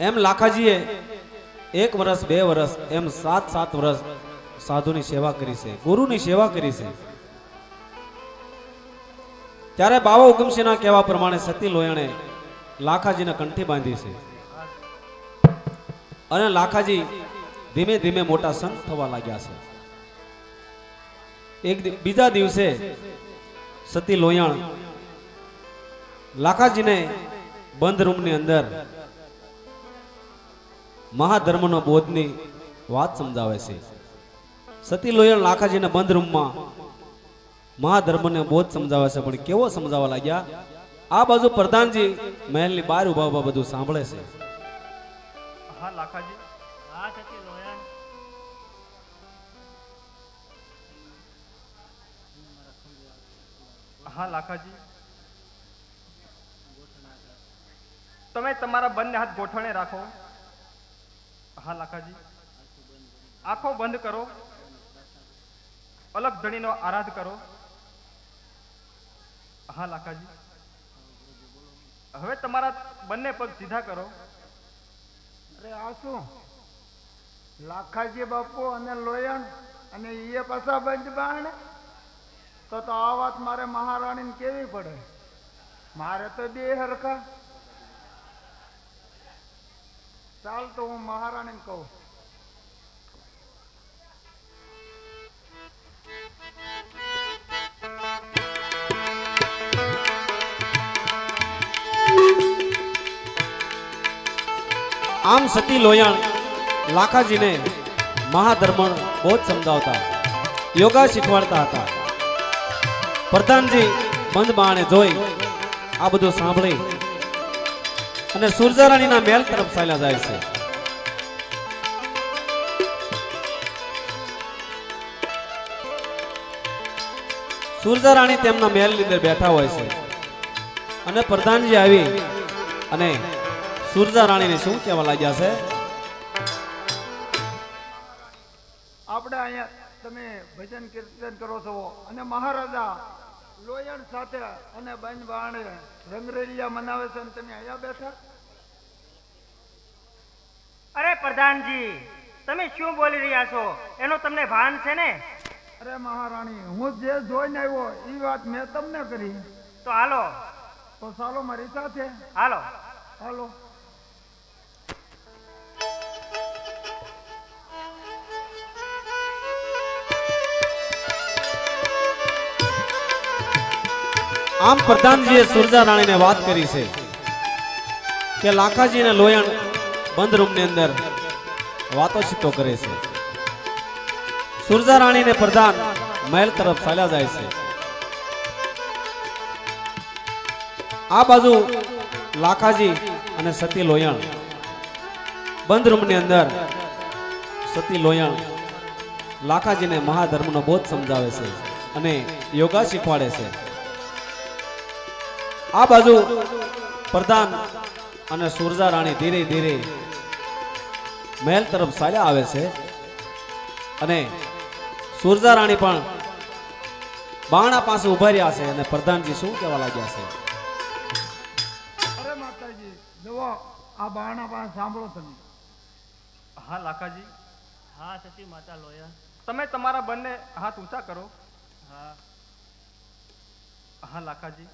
એમ લાખાજીએ એક વર્ષ બે વર્ષ એમ સાત સાત વર્ષ સાધુની સેવા કરી છે, ગુરુની સેવા કરી છે. ત્યારે બાવા હુકમસિંહના કહેવા પ્રમાણે સતી લોયણે લાખાજીને કંઠી બાંધી છે. અને લાખાજી ધીમે ધીમે મોટા સંત થવા લાગ્યા છે. એક બીજા દિવસે સતી લોયાણ લાખાજીને બંધ રૂમની અંદર મહાધર્મનો બોધની વાત સમજાવે છે. સતી લોયણ લાખાજીના બંધ રૂમમાં મહાધર્મને બોધ સમજાવે છે, પણ કેવો સમજાવવા લાગ્યા? આ બાજુ પ્રધાનજી મહેલની બહાર ઊભા ઊભા બધું સાંભળે છે. તમે તમારા બંને હાથ ગોઠવણે રાખો. હા, લાખાજી. આંખો બંધ કરો. અલગ ધણીનો આરાધ કરો. હા, લાખાજી. હવે તમારા બંને પગ સીધા કરો. અરે આ શું લાખાજી બાપુ અને લોયણ અને એ પાછા બંધ બાણ તો તો આ વાત મારે મહારાણીને કેવી પડે? મારે તો બે હરખા. ચાલ તો હું મહારાણીને કહું. આમ સતી લોયાણ, લાખાજીને મહાધર્મ જ સમજાવતા, યોગા શીખવાડતા હતા. પ્રધાનજી બંધ બાણે જોઈ, આ બધું સાંભળી અને સુરજારાણીના મહેલ તરફ ચાલ્યા જાય છે. સુરજારાણી તેમના મહેલની અંદર બેઠા હોય છે. અને પ્રધાનજી આવી અને સુરજા રાણીને શું કહેવા લાગ્યા છે? આપણે અહીંયા તમે ભજન કીર્તન કરો છો અને મહારાજા લોયણ સાથે અને બંધ વાણે રંગરેલિયા મનાવે છે અને તમે અહીંયા બેઠા? અરે પ્રધાનજી તમે શું બોલી રહ્યા છો? એનો તમને ભાન છે ને? અરે મહારાણી હું જે જોઈને આવ્યો એ વાત મેં તમને કરી. તો હાલો. તો ચાલો મારી સાથે. હાલો. હાલો. આમ પ્રધાનજીએ સુરજા રાણીને વાત કરી છે કે લાખાજીને લોયણ બંધ રૂમની અંદર વાતો છીતો કરે છે. સુરજા રાણીને પ્રધાન મહેલ તરફ ચાલ્યા જાય છે. આ બાજુ લાખાજી અને સતી લોયણ બંધ રૂમની અંદર સતી લોયણ લાખાજીને મહાધર્મનો બોધ સમજાવે છે અને યોગા શીખવાડે છે. આ બાજુ પ્રધાન અને સુરજા રાણી ધીરે ધીરે મહેલ તરફ ચાલ્યા આવે છે. અને સુરજા રાણી પણ બાણા પાસે ઊભા રહ્યા છે અને પ્રધાનજી શું કહેવા લાગ્યા છે? અરે માતાજી જુઓ આ બાણા પાસે સાંભળો તમે. હા લાકાજી હા સતી માતા લોયણ તમે તમારા બંને હાથ ઊંચા કરો. હા. હા લાખાજી.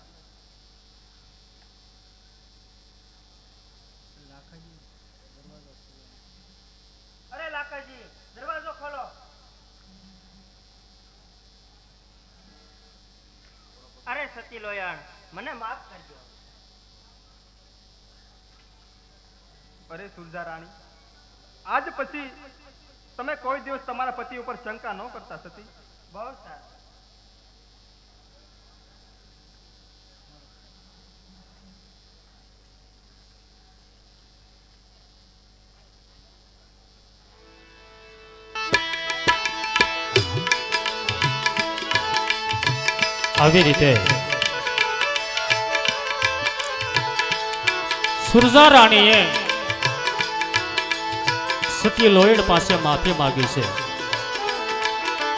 અરે લાકાજી દરવાજો ખોલો. અરે સતી લોયણ મને માફ કરજો. અરે સુરજા રાણી આજ પછી તમે કોઈ દિવસ તમારા પતિ ઉપર શંકા ન કરતા સતી. બહુ સારું. આવી રીતે. સુરજા રાણીએ સતી લોયડ પાસે માફી માગી છે.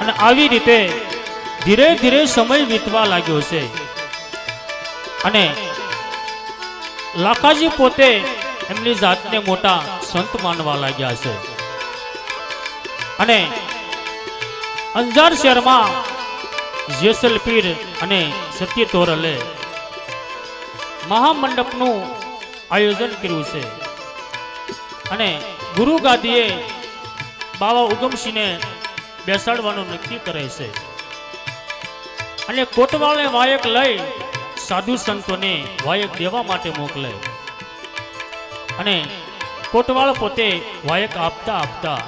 અને આવી રીતે ધીરે ધીરે સમય વીતવા લાગ્યો છે. અને લાખાજી પોતે એમની જાતને મોટા સંત માનવા લાગ્યા છે. અને અંજાર શહેરમાં જેસલપીર અને સત્ય તોરલે મહામંડપનું આયોજન કર્યું છે. અને ગુરુ ગાદીએ બાવા ઉગમસિંહને બેસાડવાનું નક્કી કરે છે. અને કોટવાળને વાયક લઈ સાધુ સંતોને વાયક દેવા માટે મોકલે. અને કોટવાળ પોતે વાયક આપતા આપતા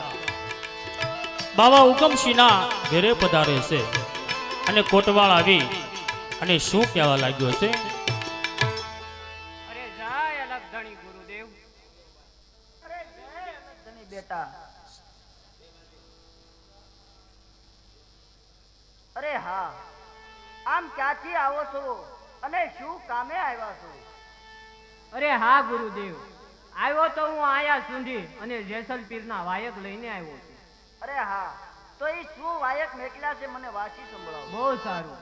બાવા ઉગમસિંહના ઘેરે પધારે છે. અને કોટવાળ આવી અને શું કહેવા લાગ્યો છે અરે જાય અલગ ધણી ગુરુદેવ. અરે જય અલગ ધણી બેટા. અરે હા. આમ ક્યાંથી આવો છો અને શું કામે આવ્યા છો? અરે હા ગુરુદેવ. આવ્યો તો હું આયા સુધી અને જેસલ પીરના વાયક લઈને આવ્યો છું. અરે હા. તો એ શું વાયક મેકલા છે મને વાંચી સંભળાવો. બહુ સારું.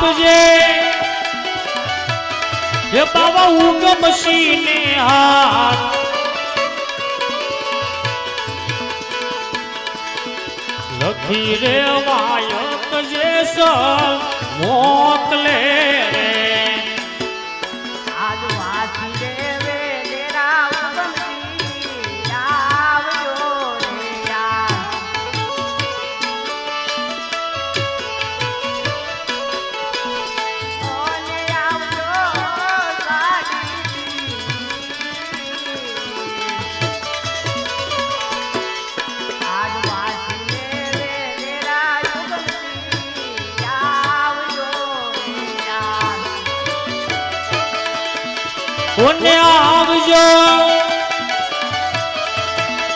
આપજે. હે બાબા ઉગમસિંહને હાથ. લખી રે વાયક જે મોકલે રે.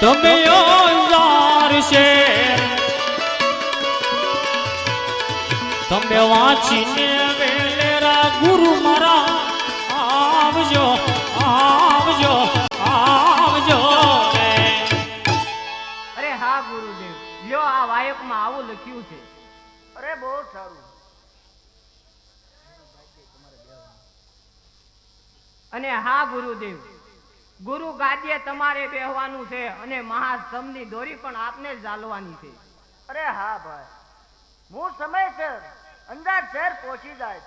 તમે છે તમે વાંચીને વેલેરા ગુરુ મારા, આવજો આવજો આવજો અરે હા ગુરુદેવ, લ્યો આ વાયકમાં આવું લખ્યું છે. અરે બહુ સારું. અને હા ગુરુદેવ ગુરુ ગાદીએ તમારે બેહવાનું છે અને મહાસ્તંભની દોરી પણ આપને ઝાલવાની છે. અરે હા ભાઈ. હું સમયસર અંદાજ શહેર પહોંચી જાય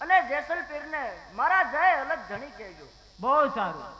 અને જેસલપીરને મારા જય અલગ ધણી કહેજો. બહુ સારું.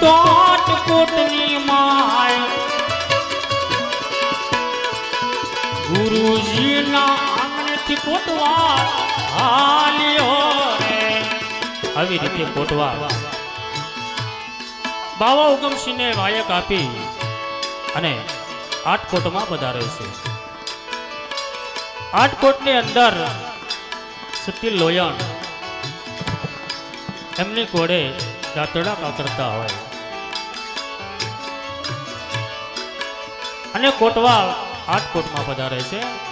તો આટકોટની માય. ગુરુજીના કોટવા હાલ્યો આવી રીતે કોટવા. બાવા ઉગમસિંહને વાયક આપી અને આટકોટમાં પધારે છે. આટકોટની અંદર સતી લોયણ એમની કોડે દાંતડા કાતરતા હોય. અને કોટવાલ આટકોટમાં પધારે છે.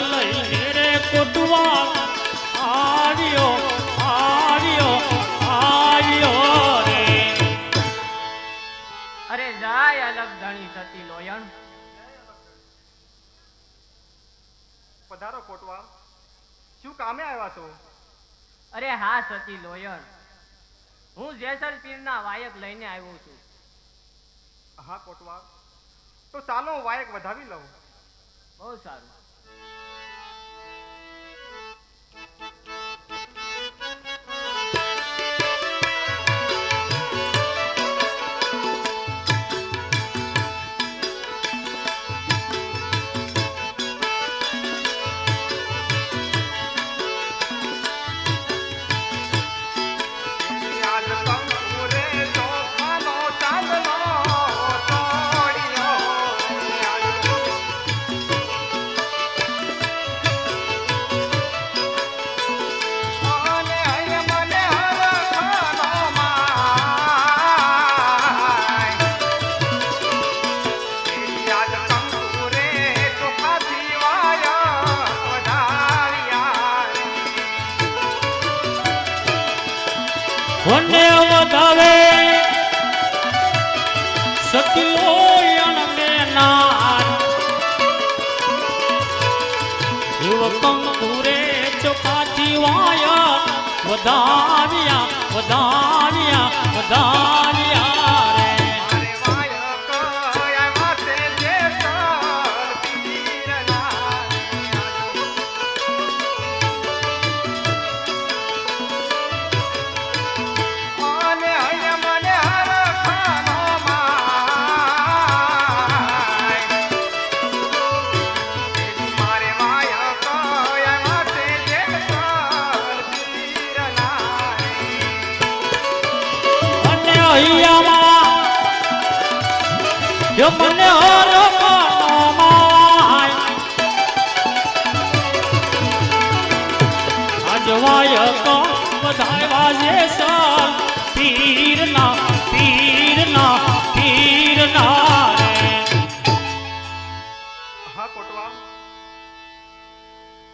લઈને રે કોટવા આવ્યો આવ્યો આવ્યો રે. અરે જાય અલગ ધણી સતી લોયણ. પધારો કોટવા. શું કામે આવ્યા છો? અરે હા સતી લોયણ. હું જેસલ પીરના વાયક લઈને આવ્યો છું. હા કોટવા. તો ચાલો વાયક વધાવી લઉં. બહુ સારું. 喳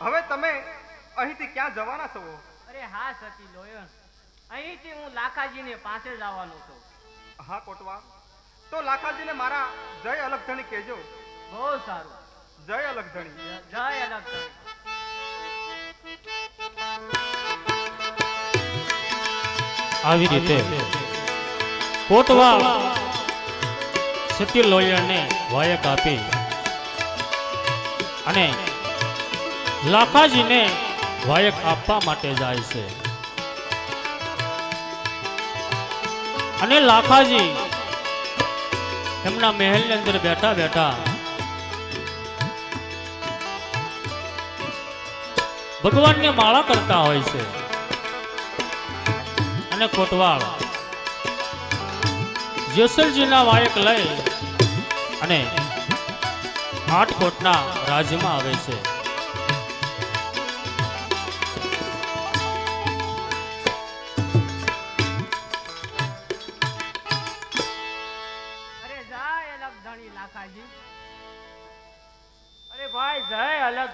હવે તમે અહીંથી ક્યાં જવાના છો? અરે હા સતી લોયણ અહીંથી હું લાખાજીને પાસે જ આવવાનો છું. હા કોટવા. તો લાખાજીને મારા જય અલગધણી કહેજો. બહુ સારું. જય અલગધણી. જય અલગ આવી રીતે કોટવા સતી લોયરને વાયક આપી અને લાખાજીને વાયક આપવા માટે જાય છે. અને લાખાજી એમના મહેલની અંદર બેઠા બેઠા. ભગવાનને માળા કરતા હોય છે. અને કોટવાળ. જેસલજીના વાયક લઈ અને આઠકોટના રાજ્યમાં આવે છે.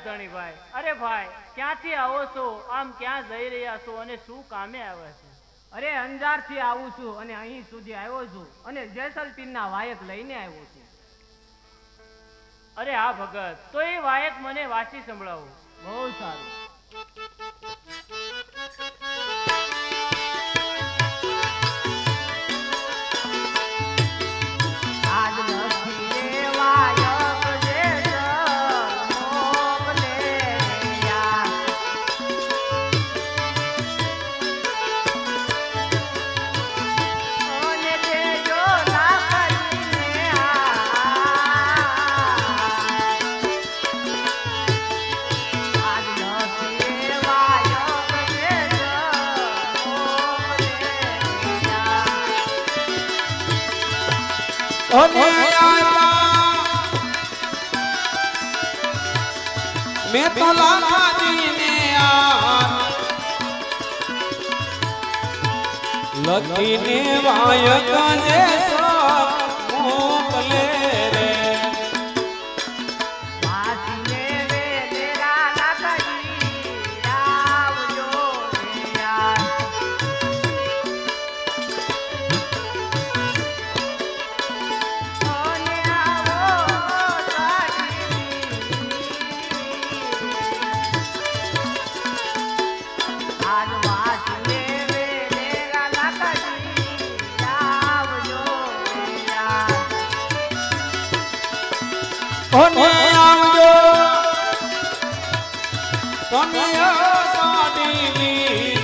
જય ધણી ભાઈ. અરે ભાઈ, ક્યાંથી આવો છો? આમ ક્યાં જઈ રહ્યા છો અને શું કામે આવ્યા છે? અરે, અંજારથી આવું છું અને અહીં સુધી આવ્યો છું અને જેસલપીરના વાયક લઈને આવ્યો છું. અરે હા, ભગત, તો એ વાયક મને વાંચી સંભળાવો. બહુ સારું. મેં તો લાલાજીને લખીને અને આવજો? તમે સાડીની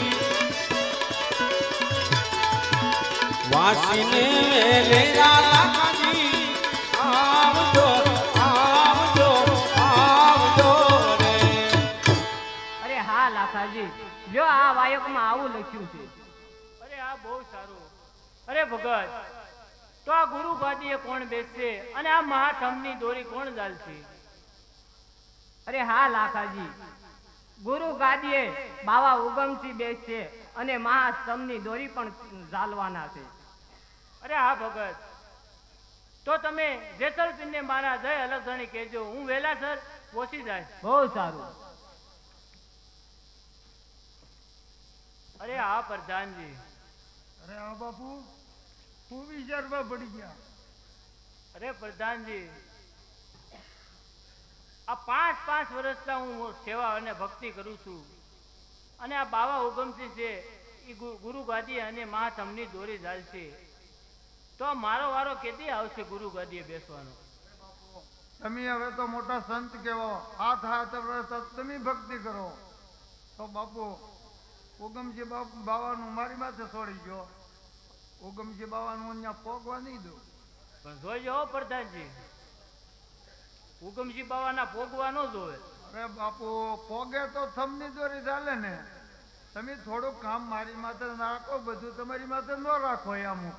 વાસીને વેલેરા લાખજી આવજો આવજો આવજો રે. અરે હા લાખાજી. જો આ વાયકમાં આવું લખ્યું છે. અરે આ બહુ સારું. અરે ભગત તો આ ગુરુ ગાદીએ કોણ બેસશે? અને આ મહાઠમની દોરી કોણ ચાલશે? અરે હા લાખાજી. ગુરુ ગાદીએ બાવા ઉગમથી બેસશે અને મહાસ્તંભની દોરી પણ ઝાલવાના છે. અરે હા ભગત. તો તમે જેસલપીરને મારા જય અલગધણી કહેજો. હું વેલાસર પહોંચી જાય. બહુ સારું. અરે હા પ્રધાનજી. અરે હા બાપુ. હું વિચારવા પડી ગયા. અરે પ્રધાનજી આ પાંચ પાંચ વર્ષના હું સેવા અને ભક્તિ કરું છું. અને આ બાવા ઉગમસિંહ છે એ ગુરુ ગાદી અને મહાથમની દોરી ચાલશે તો મારો વારો કેદી આવશે ગુરુ ગાદીએ બેસવાનો? તમે હવે તો મોટા સંત કેવો હાથ હાથ તમે ભક્તિ કરો. તો બાપુ ઉગમજી બાપુ બાવાનું મારી માથે છોડી ગયો. ઉગમજી બાવાનું અહીંયા પોગવા નહીં દઉં પણ જોઈજો હો પ્રધાનજી. ઉગમસિંહ બાવાના પોગવા ન જોવે. અરે બાપુ પોગે તો થમની દોરી ચાલે ને. તમે થોડું કામ મારી માથે રાખો બધું તમારી માથે ન રાખો એ હું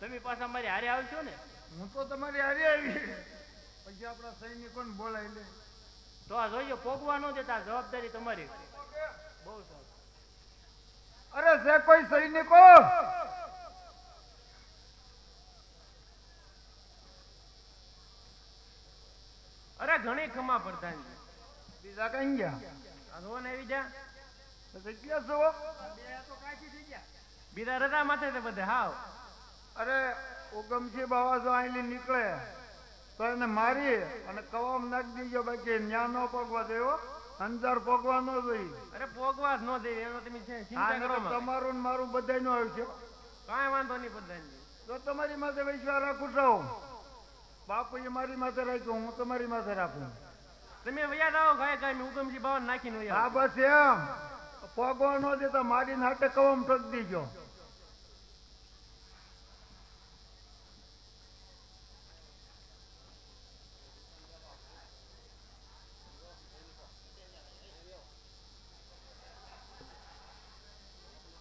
તમે પાછા મારી હારે આવશો ને? હું તો તમારી હારે આવી પછી આપણા સૈનિકો ને બોલાવી લે. તો આ જોઈજો પોગવા ન દેતા જવાબદારી તમારી. બહુ સારું અરે જે કોઈ સૈનિકો ઘણી ખમા પ્રધાનજી બીજા કઈ ગયા? ને આવી જા. છો બીજા રજા માથે બધે હાવ. અરે ઉગમસિંહ બાવા જો અહીંથી નીકળે. તો એને મારી અને કવામ નાખી દીજો બાકી ન્યા ન પગવા દેવો અંજાર પગવા ન જોઈએ અરે પોગવા જ ન દે એનો તમે ચિંતા કરો. તમારું ને મારું બધાયનું આવશે કાંઈ વાંધો નહીં પ્રધાનજી તો તમારી માથે વિશ્વાસ રાખું છું. બાપુએ મારી માથે રાખ્યો હું તમારી માથે રાખું. તમે વયા જાઓ ગાય ગાય મેં ઉગમજી બાવન નાખીને વયા હા બસ એમ. પગો ન દેતા મારી નાટે કવમ ઠક દીજો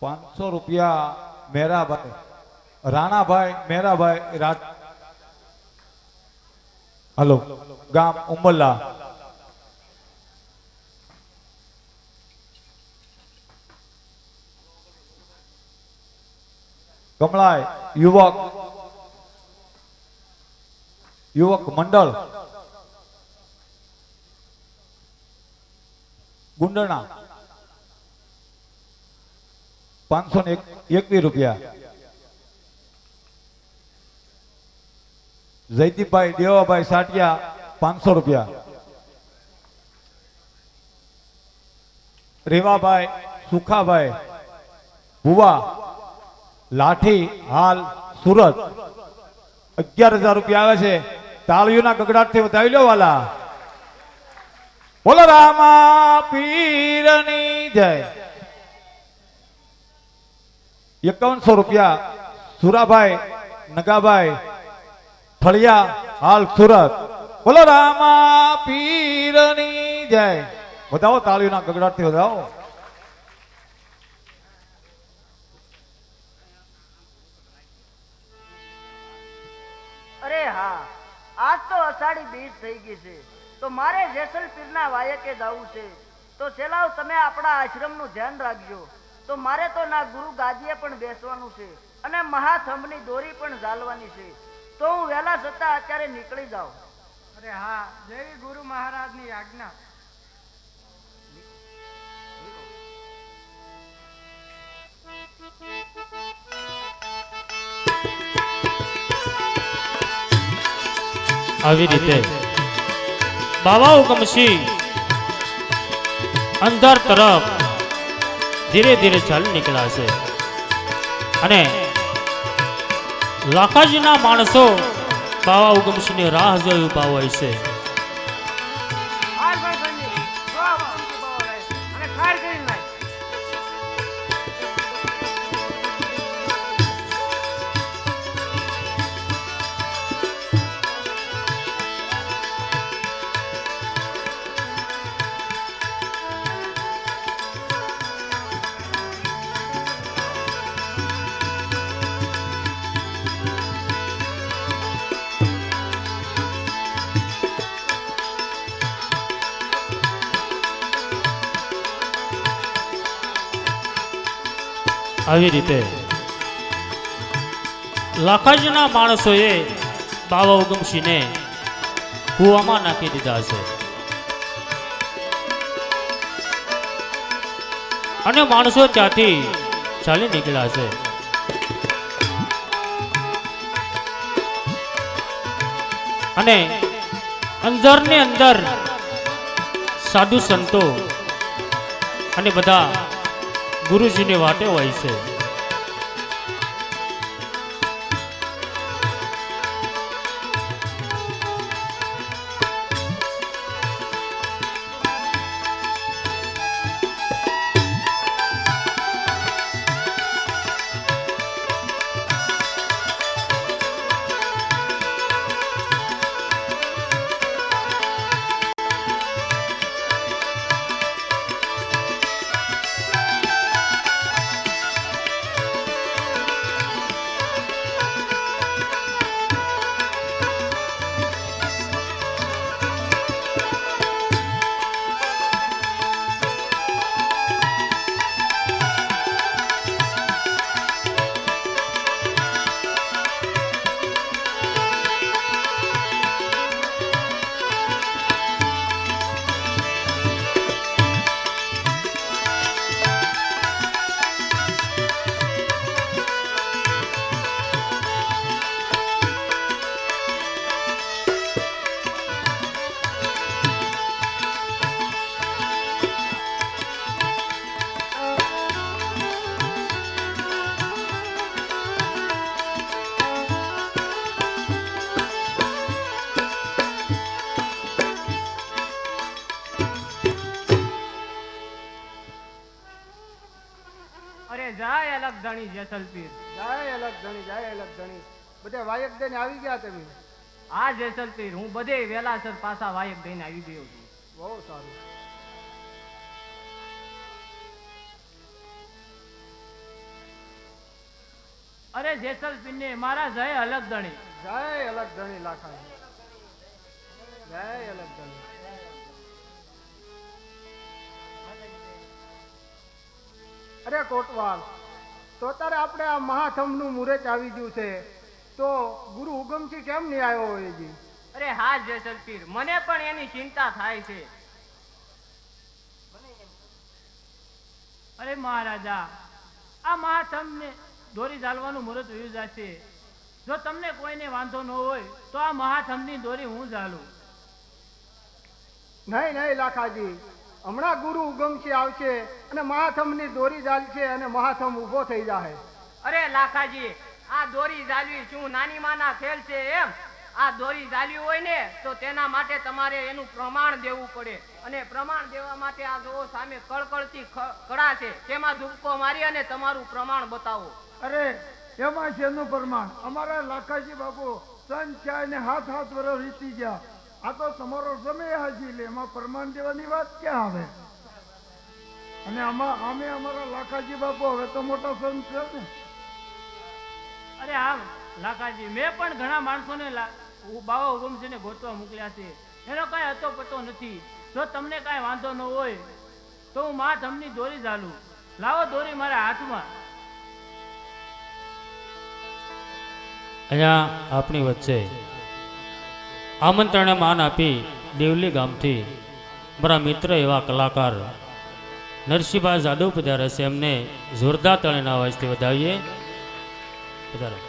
પાંચસો રૂપિયા મેરાભાઈ રાણાભાઈ મેરાભાઈ રાજ હલો ગામ ઉમરલા કમળાય યુવક. યુવક મંડળ. ગુંડણા. પાંચસો ને એકવીસ રૂપિયા. જયદીપભાઈ દેવાભાઈ સાટિયા પાંચસો રૂપિયા. રેવાભાઈ સુખાભાઈ, ભુવા, લાઠી, હાલ, સુરત. અગિયાર હજાર રૂપિયા આવે છે. તાળીઓના ગગડાટથી વધાવી લો, વાલા. બોલો રામા પીરની જય. એકાવનસો રૂપિયા સુરાભાઈ, નગાભાઈ ફળિયા હાલ સુરત. બોલો રામા પીરની જય. વધાવો તાળીઓના ગગડાટથી વધાવો. અરે હા, આજ તો અષાઢી બીજ થઈ ગઈ છે. તો મારે જેસલપીરના વાયકે જવું છે. તો સેલાવ તમે આપણા આશ્રમનું ધ્યાન રાખજો. તો મારે તો ના ગુરુ ગાદીએ પણ બેસવાનું છે અને મહાથંભની દોરી પણ ઝાલવાની છે. તો હું વહેલા જતા અત્યારે નીકળી જાઉં. અરે હા જેવી ગુરુ મહારાજની આજ્ઞા. આવી રીતે. બાવા હુકમસિંહ અંધાર તરફ ધીરે ધીરે ચાલી નીકળ્યા છે. અને લાખાજીના માણસો બાવા હુકમસિંહની રાહ ઊભા હોય છે. આવી રીતે. લાખાજીના માણસોએ બાવા ઉગમસિંહને કૂવામાં નાખી દીધા છે. અને માણસો ત્યાંથી ચાલી નીકળ્યા છે. અને અંદરની અંદર સાધુ સંતો અને બધા ગુરુજીની વાટે હોય છે. ધણી જેસલ પીર જાય અલગ ધણી જાય અલગ ધણી. બધે વાયક દઈને આવી ગયા તમે? આ જેસલપીર હું બધે વેલાસર પાછા વાયક દઈને આવી ગયો છું. બહુ સારું. અરે જેસલપીર ને મારા જય અલગ ધણી. જય અલગ ધણી લાખા જય અલગ ધણી. અરે કોટવાલ. તો અત્યારે આપણે આ મહાથમનું મુહૂર્ત આવી ગયું છે. તો ગુરુ ઉગમસિંહ કેમ નહીં આવ્યો હોય જી? અરે હા જેસલ પીર મને પણ એની ચિંતા થાય છે. અરે મહારાજા આ મહાતમને દોરી ઝાલવાનું મુહૂર્ત વયું જશે. જો તમને કોઈને વાંધો ન હોય તો આ મહાથમની દોરી હું ઝાલું. નહીં નહીં લાખાજી. હમણાં ગુરુ ઉગમસિંહ આવશે અને મહાથમની દોરી ચાલશે અને મહાથમ ઊભો થઈ જાય અરે લાખાજી આ દોરી ઝાલવી શું નાની માના ખેલ છે એમ? આ દોરી ઝાલ્યું હોય ને તો તેના માટે તમારે એનું પ્રમાણ દેવું પડે. અને પ્રમાણ દેવા માટે આ જોવો સામે કળકળતી કળા છે. તેમાં ધૂપકો મારી અને તમારું પ્રમાણ બતાવો. અરે એમાં છે એનું પ્રમાણ? અમારા લાખાજી બાપુ સન ચાય ને હાથ હાથ વર્ષ રીતી ગયા. આ તો તમારો સમય હાજી લે એમાં પ્રમાણ દેવાની વાત ક્યાં આવે? અને આમાં અમે અમારા લાખાજી બાપુ હવે તો મોટા સંત છે ને. અરે હા લાખાજી મેં પણ ઘણા માણસોને બાવા હુકમસિંહને ગોતવા મોકલ્યા છે. એનો કાંઈ હતો પતો નથી. જો તમને કાંઈ વાંધો ન હોય તો હું મા ધમની દોરી ઝાલું. લાવો દોરી મારા હાથમાં. અહીંયા આપણી વચ્ચે આમંત્રણે માન આપી દેવલી ગામથી. મારા મિત્ર એવા કલાકાર નરસિંહભાઈ જાદવ પધારે છે એમને જોરદાર તળેના અવાજથી વધાવીએ. પધારો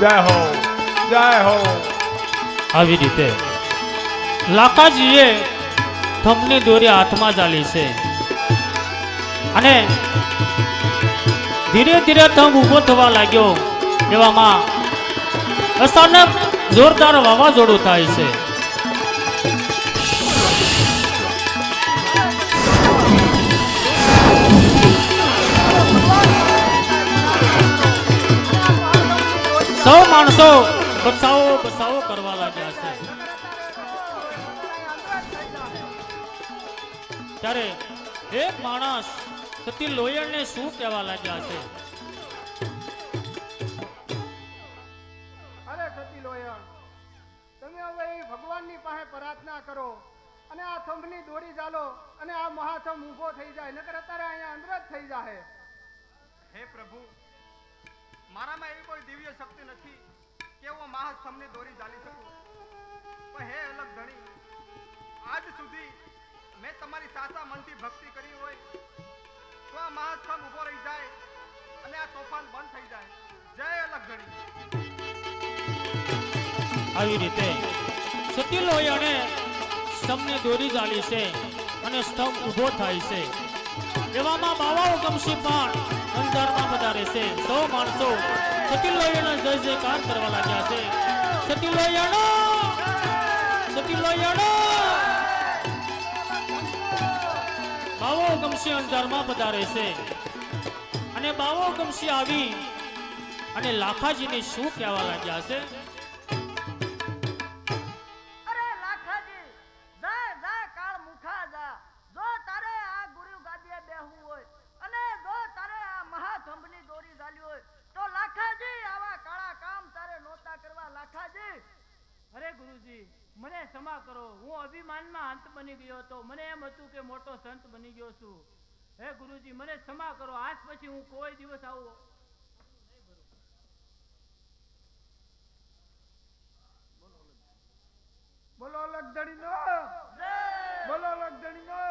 જય હો જય હો. આવી રીતે. લાકાજીએ થંભની દોરી હાથમાં ચાલી છે. અને ધીરે ધીરે થંભ ઊભો થવા લાગ્યો. એવામાં અચાનક જોરદાર વાવાઝોડું થાય છે. સૌ માણસો બચાવો એક માણસ તે લોયણને શું કહેવા લાગ્યા છે? અરે સતી લોયણ તમે હવે ભગવાનની પાસે પ્રાર્થના કરો અને આ થંભની દોરી ચાલો અને આ મહાથંભ ઊભો થઈ જાય નકર અત્યારે અહીંયા અંદર જ થઈ જાય હે પ્રભુ મારામાં એવી કોઈ દિવ્ય શક્તિ નથી કે હું મહાસ્તંભની દોરી ચાલી શકું. પણ હે અલગ ધણી આજ સુધી મેં તમારી સાચા મનથી ભક્તિ કરી હોય, તો આ મહાસ્તંભ ઊભો રહી જાય અને આ તોફાન બંધ થઈ જાય. જય અલગ ધણી આવી રીતે સતી લોયણે સ્તંભને દોરી ચાલી છે અને સ્તંભ ઊભો થાય છે. એવામાં બાવાઓ ગમશી પણ અંધારમાં વધારે છે. સૌ માણસો સતી લોયણનો જય જયકાર કરવા લાગ્યા છે. સતી ગમશી અંધારમાં પધારે છે અને બાવો ગમશી આવી અને લાખાજીને શું કહેવા લાગ્યા છે કરો હું અભિમાનમાં અંત બની ગયો હતો. મને એમ હતું કે મોટો સંત બની ગયો છું. હે ગુરુજી મને ક્ષમા કરો. આજ પછી હું કોઈ દિવસ આવું. બોલો લગધણી નો બોલો લગધણી નો